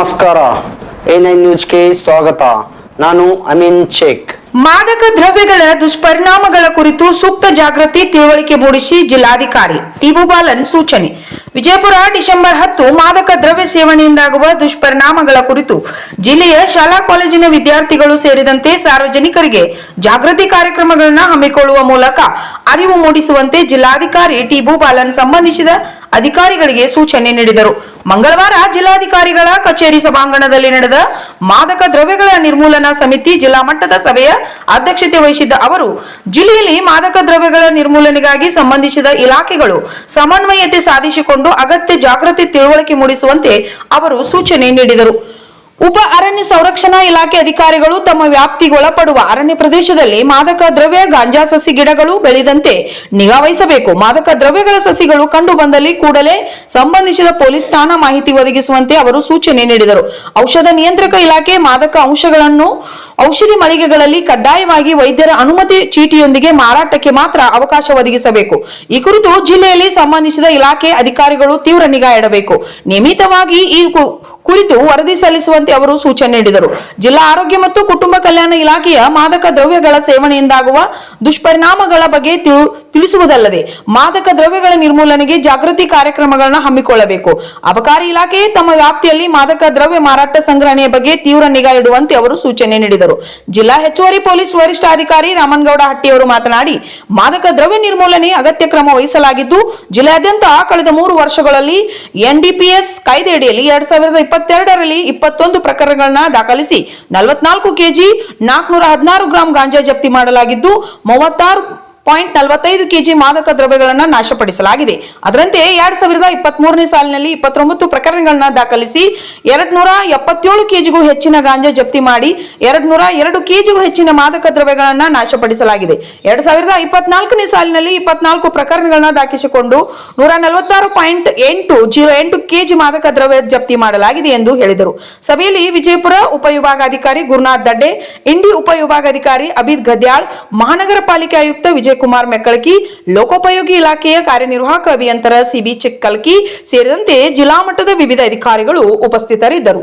ನಮಸ್ಕಾರ A nine ನ್ಯೂಸ್ಗೆ ಸ್ವಾಗತ ನಾನು ಅಮೀನ್ ಶೇಖ್ ಮಾದಕ ದ್ರವ್ಯಗಳ ದುಷ್ಪರಿಣಾಮಗಳ ಕುರಿತು ಸೂಕ್ತ ಜಾಗೃತಿ ತಿಳುವಳಿಕೆ ಮೂಡಿಸಿ ಜಿಲ್ಲಾಧಿಕಾರಿ ಟಿಬು ಬಾಲನ್ ಸೂಚನೆ. ವಿಜಯಪುರ ಡಿಸೆಂಬರ್ ಹತ್ತು ಮಾದಕ ದ್ರವ್ಯ ಸೇವನೆಯಿಂದಾಗುವ ದುಷ್ಪರಿಣಾಮಗಳ ಕುರಿತು ಜಿಲ್ಲೆಯ ಶಾಲಾ ಕಾಲೇಜಿನ ವಿದ್ಯಾರ್ಥಿಗಳು ಸೇರಿದಂತೆ ಸಾರ್ವಜನಿಕರಿಗೆ ಜಾಗೃತಿ ಕಾರ್ಯಕ್ರಮಗಳನ್ನು ಹಮ್ಮಿಕೊಳ್ಳುವ ಮೂಲಕ ಅರಿವು ಮೂಡಿಸುವಂತೆ ಜಿಲ್ಲಾಧಿಕಾರಿ ಟಿಬು ಬಾಲನ್ ಸಂಬಂಧಿಸಿದ ಅಧಿಕಾರಿಗಳಿಗೆ ಸೂಚನೆ ನೀಡಿದರು. ಮಂಗಳವಾರ ಜಿಲ್ಲಾಧಿಕಾರಿಗಳ ಕಚೇರಿ ಸಭಾಂಗಣದಲ್ಲಿ ನಡೆದ ಮಾದಕ ದ್ರವ್ಯಗಳ ನಿರ್ಮೂಲನಾ ಸಮಿತಿ ಜಿಲ್ಲಾ ಮಟ್ಟದ ಸಭೆಯ ಅಧ್ಯಕ್ಷತೆ ವಹಿಸಿದ್ದ ಅವರು, ಜಿಲ್ಲೆಯಲ್ಲಿ ಮಾದಕ ದ್ರವ್ಯಗಳ ನಿರ್ಮೂಲನೆಗಾಗಿ ಸಂಬಂಧಿಸಿದ ಇಲಾಖೆಗಳು ಸಮನ್ವಯತೆ ಸಾಧಿಸಿಕೊಂಡು ಅಗತ್ಯ ಜಾಗೃತಿ ತಿಳುವಳಿಕೆ ಮೂಡಿಸುವಂತೆ ಅವರು ಸೂಚನೆ ನೀಡಿದರು. ಉಪ ಅರಣ್ಯ ಸಂರಕ್ಷಣಾ ಇಲಾಖೆ ಅಧಿಕಾರಿಗಳು ತಮ್ಮ ವ್ಯಾಪ್ತಿಗೊಳಪಡುವ ಅರಣ್ಯ ಪ್ರದೇಶದಲ್ಲಿ ಮಾದಕ ದ್ರವ್ಯ, ಗಾಂಜಾ ಸಸಿ ಗಿಡಗಳು ಬೆಳೆದಂತೆ ನಿಗಾ ವಹಿಸಬೇಕು. ಮಾದಕ ದ್ರವ್ಯಗಳ ಸಸಿಗಳು ಕಂಡು ಬಂದಲ್ಲಿ ಕೂಡಲೇ ಸಂಬಂಧಿಸಿದ ಪೊಲೀಸ್ ಠಾಣಾ ಮಾಹಿತಿ ಒದಗಿಸುವಂತೆ ಅವರು ಸೂಚನೆ ನೀಡಿದರು. ಔಷಧ ನಿಯಂತ್ರಕ ಇಲಾಖೆ ಮಾದಕ ಅಂಶಗಳನ್ನು ಔಷಧಿ ಮಳಿಗೆಗಳಲ್ಲಿ ಕಡ್ಡಾಯವಾಗಿ ವೈದ್ಯರ ಅನುಮತಿ ಚೀಟಿಯೊಂದಿಗೆ ಮಾರಾಟಕ್ಕೆ ಮಾತ್ರ ಅವಕಾಶ ಒದಗಿಸಬೇಕು. ಈ ಕುರಿತು ಜಿಲ್ಲೆಯಲ್ಲಿ ಸಂಬಂಧಿಸಿದ ಇಲಾಖೆ ಅಧಿಕಾರಿಗಳು ತೀವ್ರ ನಿಗಾ ಇಡಬೇಕು. ನಿಯಮಿತವಾಗಿ ಈ ಕುರಿತು ವರದಿ ಸಲ್ಲಿಸುವಂತೆ ಅವರು ಸೂಚನೆ ನೀಡಿದರು. ಜಿಲ್ಲಾ ಆರೋಗ್ಯ ಮತ್ತು ಕುಟುಂಬ ಕಲ್ಯಾಣ ಇಲಾಖೆಯ ಮಾದಕ ದ್ರವ್ಯಗಳ ಸೇವನೆಯಿಂದಾಗುವ ದುಷ್ಪರಿಣಾಮಗಳ ಬಗ್ಗೆ ತಿಳು- ತಿಳಿಸುವುದಲ್ಲದೆ, ಮಾದಕ ದ್ರವ್ಯಗಳ ನಿರ್ಮೂಲನೆಗೆ ಜಾಗೃತಿ ಕಾರ್ಯಕ್ರಮಗಳನ್ನು ಹಮ್ಮಿಕೊಳ್ಳಬೇಕು. ಅಬಕಾರಿ ಇಲಾಖೆ ತಮ್ಮ ವ್ಯಾಪ್ತಿಯಲ್ಲಿ ಮಾದಕ ದ್ರವ್ಯ ಮಾರಾಟ ಸಂಗ್ರಹಣೆಯ ಬಗ್ಗೆ ತೀವ್ರ ನಿಗಾ ಇಡುವಂತೆ ಅವರು ಸೂಚನೆ ನೀಡಿದರು. ಜಿಲ್ಲಾ ಹೆಚ್ಚುವರಿ ಪೊಲೀಸ್ ವರಿಷ್ಠಾಧಿಕಾರಿ ರಾಮನ್ಗೌಡ ಹಟ್ಟಿಯವರು ಮಾತನಾಡಿ, ಮಾದಕ ದ್ರವ್ಯ ನಿರ್ಮೂಲನೆ ಅಗತ್ಯ ಕ್ರಮ ವಹಿಸಲಾಗಿದ್ದು, ಜಿಲ್ಲೆಯಾದ್ಯಂತ ಕಳೆದ ಮೂರು ವರ್ಷಗಳಲ್ಲಿ ಎನ್ಡಿಪಿಎಸ್ ಕಾಯ್ದೆಯಡಿಯಲ್ಲಿ ಎರಡ್ ಸಾವಿರದ ಇಪ್ಪತ್ತೆರಡರಲ್ಲಿ ಇಪ್ಪತ್ತೊಂದು ಪ್ರಕರಣಗಳನ್ನ ದಾಖಲಿಸಿ ನಲವತ್ನಾಲ್ಕು ಕೆಜಿ ನಾಲ್ಕುನೂರ ಹದಿನಾರು ಗ್ರಾಂ ಗಾಂಜಾ ಜಪ್ತಿ ಮಾಡಲಾಗಿದ್ದು, ಮೂವತ್ತಾರು ಪಾಯಿಂಟ್ ನಲವತ್ತೈದು ಕೆಜಿ ಮಾದಕ ದ್ರವ್ಯಗಳನ್ನು ನಾಶಪಡಿಸಲಾಗಿದೆ. ಅದರಂತೆ ಎರಡ್ ಸಾವಿರದ ಇಪ್ಪತ್ತ್ ಮೂರನೇ ಸಾಲಿನಲ್ಲಿ ಇಪ್ಪತ್ತೊಂಬತ್ತು ಪ್ರಕರಣಗಳನ್ನ ದಾಖಲಿಸಿ ಎರಡ್ ನೂರ ಎಪ್ಪತ್ತೇಳು ಕೆಜಿಗೂ ಹೆಚ್ಚಿನ ಗಾಂಜಾ ಜಪ್ತಿ ಮಾಡಿ ಎರಡ್ ನೂರ ಎರಡು ಕೆಜಿಗೂ ಹೆಚ್ಚಿನ ಮಾದಕ ದ್ರವ್ಯಗಳನ್ನು ನಾಶಪಡಿಸಲಾಗಿದೆ. ಎರಡ್ ಸಾವಿರದ ಇಪ್ಪತ್ನಾಲ್ಕನೇ ಸಾಲಿನಲ್ಲಿ ಇಪ್ಪತ್ನಾಲ್ಕು ಪ್ರಕರಣಗಳನ್ನ ದಾಖಲಿಸಿಕೊಂಡು ನೂರ ನಲವತ್ತಾರು ಪಾಯಿಂಟ್ ಎಂಟು ಜೀರೋ ಎಂಟು ಕೆಜಿ ಮಾದಕ ದ್ರವ್ಯ ಜಪ್ತಿ ಮಾಡಲಾಗಿದೆ ಎಂದು ಹೇಳಿದರು. ಸಭೆಯಲ್ಲಿ ವಿಜಯಪುರ ಉಪವಿಭಾಗಾಧಿಕಾರಿ ಗುರುನಾಥ್ ದಡ್ಡೆ, ಇಂಡಿ ಉಪವಿಭಾಗಾಧಿಕಾರಿ ಅಬಿದ್ ಗದ್ಯಾಳ್, ಮಹಾನಗರ ಪಾಲಿಕೆ ಆಯುಕ್ತ ವಿಜಯಕುಮಾರ್ ಮೆಕ್ಕಳಕಿ ಲೋಕೋಪಯೋಗಿ ಇಲಾಖೆಯ ಕಾರ್ಯನಿರ್ವಾಹಕ ಅಭಿಯಂತರ ಸಿಬಿ ಚಿಕ್ಕಲ್ಕಿ ಸೇರಿದಂತೆ ಜಿಲ್ಲಾ ಮಟ್ಟದ ವಿವಿಧ ಅಧಿಕಾರಿಗಳು ಉಪಸ್ಥಿತರಿದ್ದರು.